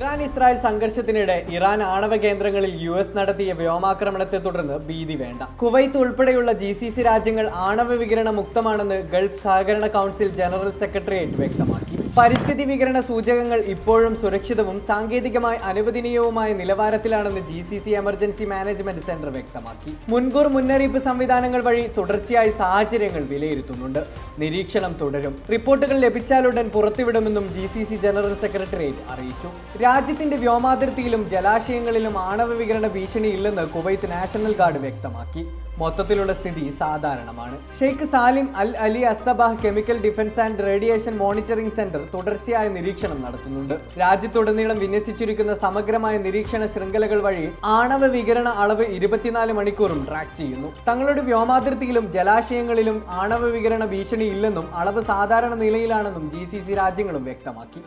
Iran Israel സംഘർഷത്തിനിടെ Iran ആണവ കേന്ദ്രങ്ങളിൽ U S നടത്തിയ വ്യോമാക്രമണത്തെ തുടർന്ന് ഭീതി വേണ്ട. കുവൈത്ത് ഉൾപ്പെടെയുള്ള ജി സി സി രാജ്യങ്ങൾ ആണവ വികിരണ മുക്തമാണെന്ന് ഗൾഫ് സഹകരണ കൗൺസിൽ ജനറൽ സെക്രട്ടേറിയറ്റ് വ്യക്തമാക്കി. പരിസ്ഥിതി വികരണ സൂചകങ്ങൾ ഇപ്പോഴും സുരക്ഷിതവും സാങ്കേതികമായി അനുവദനീയവുമായ നിലവാരത്തിലാണെന്ന് G C C emergency management centre വ്യക്തമാക്കി. മുൻകൂർ മുന്നറിയിപ്പ് സംവിധാനങ്ങൾ വഴി തുടർച്ചയായി സാഹചര്യങ്ങൾ വിലയിരുത്തുന്നുണ്ട്. നിരീക്ഷണം തുടരും. റിപ്പോർട്ടുകൾ ലഭിച്ചാലുടൻ പുറത്തുവിടുമെന്നും G C C general secretariat അറിയിച്ചു. രാജ്യത്തിന്റെ വ്യോമാതിർത്തിയിലും ജലാശയങ്ങളിലും ആണവ വികിരണ ഭീഷണിയില്ലെന്ന് കുവൈത്ത് നാഷണൽ ഗാർഡ് വ്യക്തമാക്കി. മൊത്തത്തിലുള്ള സ്ഥിതി സാധാരണമാണ്. Sheikh Salim Al Ali Al Sabah chemical defence and radiation monitoring centre തുടർച്ചയായ നിരീക്ഷണം നടത്തുന്നുണ്ട്. രാജ്യത്തുടനീളം വിന്യസിച്ചിരിക്കുന്ന സമഗ്രമായ നിരീക്ഷണ ശൃംഖലകൾ വഴി ആണവ വികിരണ അളവ് ഇരുപത്തിനാല് മണിക്കൂറും ട്രാക്ക് ചെയ്യുന്നു. തങ്ങളുടെ വ്യോമാതിർത്തിയിലും ജലാശയങ്ങളിലും ആണവ വികിരണ ഭീഷണി ഇല്ലെന്നും അളവ് സാധാരണ നിലയിലാണെന്നും ജി രാജ്യങ്ങളും വ്യക്തമാക്കി.